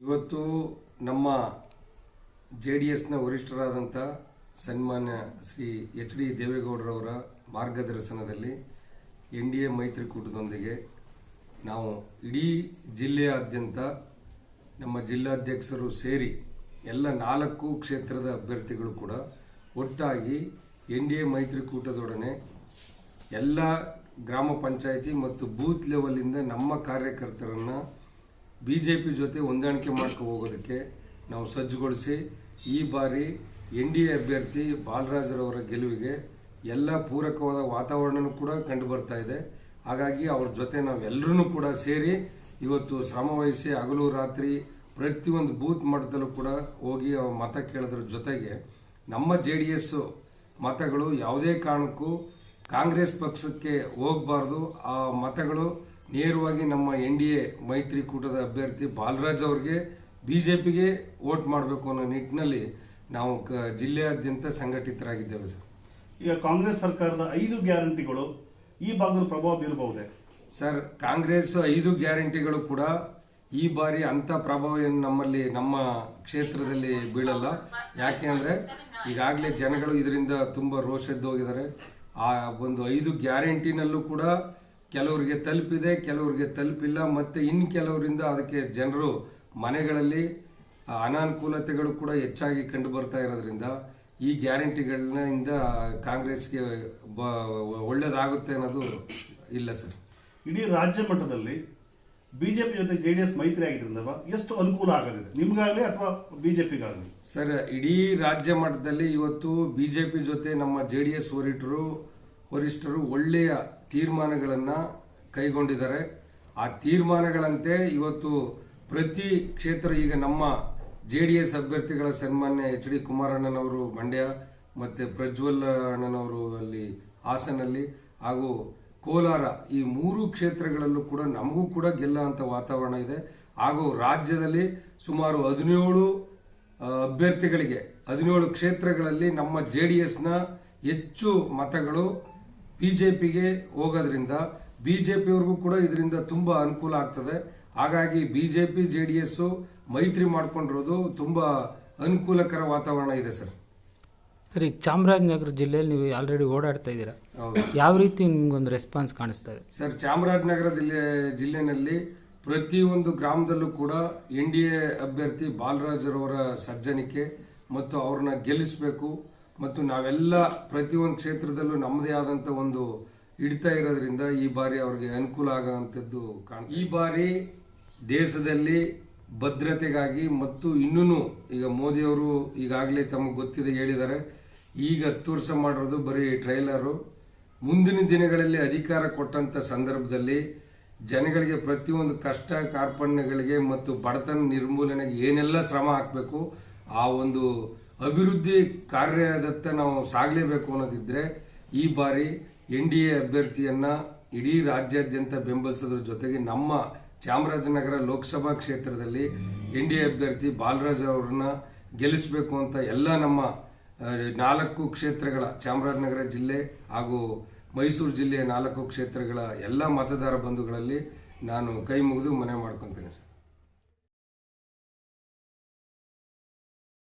ಇವತ್ತು ನಮ್ಮ J D ಎಸ್ನ ವರಿಷ್ಠರಾದಂಥ ಸನ್ಮಾನ್ಯ ಶ್ರೀ ಎಚ್ ಡಿ ದೇವೇಗೌಡರವರ ಮಾರ್ಗದರ್ಶನದಲ್ಲಿ ಎನ್ ಡಿ ಎ ಮೈತ್ರಿಕೂಟದೊಂದಿಗೆ ನಾವು ಇಡೀ ಜಿಲ್ಲೆಯಾದ್ಯಂತ ನಮ್ಮ ಜಿಲ್ಲಾಧ್ಯಕ್ಷರು ಸೇರಿ ಎಲ್ಲ ನಾಲ್ಕು ಕ್ಷೇತ್ರದ ಅಭ್ಯರ್ಥಿಗಳು ಕೂಡ ಒಟ್ಟಾಗಿ ಎನ್ ಡಿ ಎ ಮೈತ್ರಿಕೂಟದೊಡನೆ ಎಲ್ಲ ಗ್ರಾಮ ಪಂಚಾಯಿತಿ ಮತ್ತು ಬೂತ್ ಲೆವೆಲಿಂದ ನಮ್ಮ ಕಾರ್ಯಕರ್ತರನ್ನು ಬಿ ಜೆ ಪಿ ಜೊತೆ ಹೊಂದಾಣಿಕೆ ಮಾಡ್ಕೊ ಹೋಗೋದಕ್ಕೆ ನಾವು ಸಜ್ಜುಗೊಳಿಸಿ ಈ ಬಾರಿ ಎನ್ ಡಿ ಎ ಅಭ್ಯರ್ಥಿ ಬಾಲರಾಜರವರ ಗೆಲುವಿಗೆ ಎಲ್ಲ ಪೂರಕವಾದ ವಾತಾವರಣನೂ ಕೂಡ ಕಂಡು ಬರ್ತಾ ಇದೆ. ಹಾಗಾಗಿ ಅವ್ರ ಜೊತೆ ನಾವೆಲ್ಲರೂ ಕೂಡ ಸೇರಿ ಇವತ್ತು ಶ್ರಮವಹಿಸಿ ಹಗಲು ರಾತ್ರಿ ಪ್ರತಿಯೊಂದು ಬೂತ್ ಮಟ್ಟದಲ್ಲೂ ಕೂಡ ಹೋಗಿ ಅವ್ರ ಮತ ಕೇಳೋದ್ರ ಜೊತೆಗೆ ನಮ್ಮ ಜೆ ಡಿ ಎಸ್ ಮತಗಳು ಯಾವುದೇ ಕಾರಣಕ್ಕೂ ಕಾಂಗ್ರೆಸ್ ಪಕ್ಷಕ್ಕೆ ಹೋಗಬಾರ್ದು. ಆ ಮತಗಳು ನೇರವಾಗಿ ನಮ್ಮ ಎನ್ ಡಿ ಎ ಮೈತ್ರಿಕೂಟದ ಅಭ್ಯರ್ಥಿ ಬಾಲರಾಜ್ ಅವ್ರಿಗೆ ಬಿ ಜೆ ಪಿಗೆ ವೋಟ್ ಮಾಡಬೇಕು ಅನ್ನೋ ನಿಟ್ಟಿನಲ್ಲಿ ನಾವು ಕ ಜಿಲ್ಲೆಯಾದ್ಯಂತ ಸಂಘಟಿತರಾಗಿದ್ದೇವೆ ಸರ್. ಈಗ ಕಾಂಗ್ರೆಸ್ ಸರ್ಕಾರದ ಐದು ಗ್ಯಾರಂಟಿಗಳು ಈ ಭಾಗದ ಪ್ರಭಾವ ಬೀರಬಹುದೇ? ಸರ್ ಕಾಂಗ್ರೆಸ್ ಐದು ಗ್ಯಾರಂಟಿಗಳು ಕೂಡ ಈ ಬಾರಿ ಅಂತ ಪ್ರಭಾವ ಏನು ನಮ್ಮಲ್ಲಿ ನಮ್ಮ ಕ್ಷೇತ್ರದಲ್ಲಿ ಬೀಳಲ್ಲ. ಯಾಕೆ ಅಂದರೆ ಈಗಾಗಲೇ ಜನಗಳು ಇದರಿಂದ ತುಂಬ ರೋಷದ್ದು ಹೋಗಿದ್ದಾರೆ. ಆ ಒಂದು ಐದು ಗ್ಯಾರಂಟಿನಲ್ಲೂ ಕೂಡ ಕೆಲವರಿಗೆ ತಲುಪಿದೆ ಕೆಲವರಿಗೆ ತಲುಪಿಲ್ಲ ಮತ್ತು ಇನ್ನು ಕೆಲವರಿಂದ ಅದಕ್ಕೆ ಜನರು ಮನೆಗಳಲ್ಲಿ ಅನಾನುಕೂಲತೆಗಳು ಕೂಡ ಹೆಚ್ಚಾಗಿ ಕಂಡು ಬರ್ತಾ ಇರೋದ್ರಿಂದ ಈ ಗ್ಯಾರಂಟಿಗಳಿಂದ ಕಾಂಗ್ರೆಸ್ಗೆ ಬ ಒಳ್ಳೇದಾಗುತ್ತೆ ಅನ್ನೋದು ಇಲ್ಲ ಸರ್. ಇಡೀ ರಾಜ್ಯ ಮಟ್ಟದಲ್ಲಿ ಬಿಜೆಪಿ ಜೊತೆ ಜೆ ಡಿ ಎಸ್ ಮೈತ್ರಿ ಆಗಿದ್ರಿಂದ ಎಷ್ಟು ಅನುಕೂಲ ಆಗಲಿದೆ? ನಿಮ್ಗಾಗಲಿ ಅಥವಾ ಬಿಜೆಪಿಗಾಗಲಿ? ಸರ್ ಇಡೀ ರಾಜ್ಯ ಮಟ್ಟದಲ್ಲಿ ಇವತ್ತು ಬಿಜೆಪಿ ಜೊತೆ ನಮ್ಮ ಜೆ ಡಿ ಎಸ್ ವರಿಷ್ಠರು ವರಿಷ್ಠರು ಒಳ್ಳೆಯ ತೀರ್ಮಾನಗಳನ್ನು ಕೈಗೊಂಡಿದ್ದಾರೆ. ಆ ತೀರ್ಮಾನಗಳಂತೆ ಇವತ್ತು ಪ್ರತಿ ಕ್ಷೇತ್ರ, ಈಗ ನಮ್ಮ ಜೆ ಡಿ ಎಸ್ ಅಭ್ಯರ್ಥಿಗಳ ಸನ್ಮಾನ್ಯ ಎಚ್ ಡಿ ಕುಮಾರಣ್ಣನವರು ಮಂಡ್ಯ ಮತ್ತು ಪ್ರಜ್ವಲ್ ಅಣ್ಣನವರು ಅಲ್ಲಿ ಹಾಸನಲ್ಲಿ ಹಾಗೂ ಕೋಲಾರ, ಈ ಮೂರು ಕ್ಷೇತ್ರಗಳಲ್ಲೂ ಕೂಡ ನಮಗೂ ಕೂಡ ಗೆಲ್ಲುವಂಥ ವಾತಾವರಣ ಇದೆ. ಹಾಗೂ ರಾಜ್ಯದಲ್ಲಿ ಸುಮಾರು ಹದಿನೇಳು ಅಭ್ಯರ್ಥಿಗಳಿಗೆ ಹದಿನೇಳು ಕ್ಷೇತ್ರಗಳಲ್ಲಿ ನಮ್ಮ ಜೆ ಡಿ ಎಸ್ನ ಹೆಚ್ಚು ಮತಗಳು ಬಿ ಜೆ ಪಿಗೆ ಹೋಗೋದ್ರಿಂದ ಬಿ ಜೆ ಪಿಯವ್ರಿಗೂ ಕೂಡ ಇದರಿಂದ ತುಂಬ ಅನುಕೂಲ ಆಗ್ತದೆ. ಹಾಗಾಗಿ B J P J D S ಮೈತ್ರಿ ಮಾಡ್ಕೊಂಡಿರೋದು ತುಂಬ ಅನುಕೂಲಕರ ವಾತಾವರಣ ಇದೆ ಸರ್. ಸರಿ ಈಗ ಚಾಮರಾಜನಗರ ಜಿಲ್ಲೆಯಲ್ಲಿ ನೀವು ಆಲ್ರೆಡಿ ಓಡಾಡ್ತಾ ಇದ್ದೀರಾ? ಯಾವ ರೀತಿ ನಿಮ್ಗೊಂದು ರೆಸ್ಪಾನ್ಸ್ ಕಾಣಿಸ್ತಾ ಇದೆ? ಸರ್ ಚಾಮರಾಜನಗರ ಜಿಲ್ಲೆ ಜಿಲ್ಲೆಯಲ್ಲಿ ಪ್ರತಿಯೊಂದು ಗ್ರಾಮದಲ್ಲೂ ಕೂಡ ಎನ್ ಡಿ ಎ ಅಭ್ಯರ್ಥಿ ಬಾಲರಾಜರವರ ಸಜ್ಜನಿಕೆ ಮತ್ತು ಅವ್ರನ್ನ ಗೆಲ್ಲಿಸಬೇಕು. ಮತ್ತು ನಾವೆಲ್ಲ ಪ್ರತಿಯೊಂದು ಕ್ಷೇತ್ರದಲ್ಲೂ ನಮ್ಮದೇ ಆದಂಥ ಒಂದು ಹಿಡಿತಾ ಇರೋದ್ರಿಂದ ಈ ಬಾರಿ ಅವ್ರಿಗೆ ಅನುಕೂಲ ಆಗೋವಂಥದ್ದು ಕಾಣ ಈ ಬಾರಿ ದೇಶದಲ್ಲಿ ಭದ್ರತೆಗಾಗಿ ಮತ್ತು ಇನ್ನೂ ಈಗ ಮೋದಿಯವರು ಈಗಾಗಲೇ ತಮಗೆ ಗೊತ್ತಿದೆ ಹೇಳಿದ್ದಾರೆ, ಈಗ ಹತ್ತು ವರ್ಷ ಮಾಡಿರೋದು ಬರೀ ಟ್ರೈಲರು. ಮುಂದಿನ ದಿನಗಳಲ್ಲಿ ಅಧಿಕಾರ ಕೊಟ್ಟಂಥ ಸಂದರ್ಭದಲ್ಲಿ ಜನಗಳಿಗೆ ಪ್ರತಿಯೊಂದು ಕಷ್ಟ ಕಾರ್ಪಣ್ಯಗಳಿಗೆ ಮತ್ತು ಬಡತನ ನಿರ್ಮೂಲನೆಗೆ ಏನೆಲ್ಲ ಶ್ರಮ ಹಾಕಬೇಕು, ಆ ಒಂದು ಅಭಿವೃದ್ಧಿ ಕಾರ್ಯದತ್ತ ನಾವು ಸಾಗಲೇಬೇಕು ಅನ್ನೋದಿದ್ರೆ ಈ ಬಾರಿ ಎನ್ ಡಿ ಎ ಅಭ್ಯರ್ಥಿಯನ್ನು ಇಡೀ ರಾಜ್ಯಾದ್ಯಂತ ಬೆಂಬಲಿಸೋದ್ರ ಜೊತೆಗೆ ನಮ್ಮ ಚಾಮರಾಜನಗರ ಲೋಕಸಭಾ ಕ್ಷೇತ್ರದಲ್ಲಿ ಎನ್ ಡಿ ಎ ಅಭ್ಯರ್ಥಿ ಬಾಲರಾಜ್ ಅವ್ರನ್ನ ಗೆಲ್ಲಿಸಬೇಕು ಅಂತ ಎಲ್ಲ ನಮ್ಮ ನಾಲ್ಕು ಕ್ಷೇತ್ರಗಳ ಚಾಮರಾಜನಗರ ಜಿಲ್ಲೆ ಹಾಗೂ ಮೈಸೂರು ಜಿಲ್ಲೆಯ ನಾಲ್ಕು ಕ್ಷೇತ್ರಗಳ ಎಲ್ಲ ಮತದಾರ ಬಂಧುಗಳಲ್ಲಿ ನಾನು ಕೈ ಮುಗಿದು ಮನೆ ಮಾಡ್ಕೊತೇನೆ ಸರ್.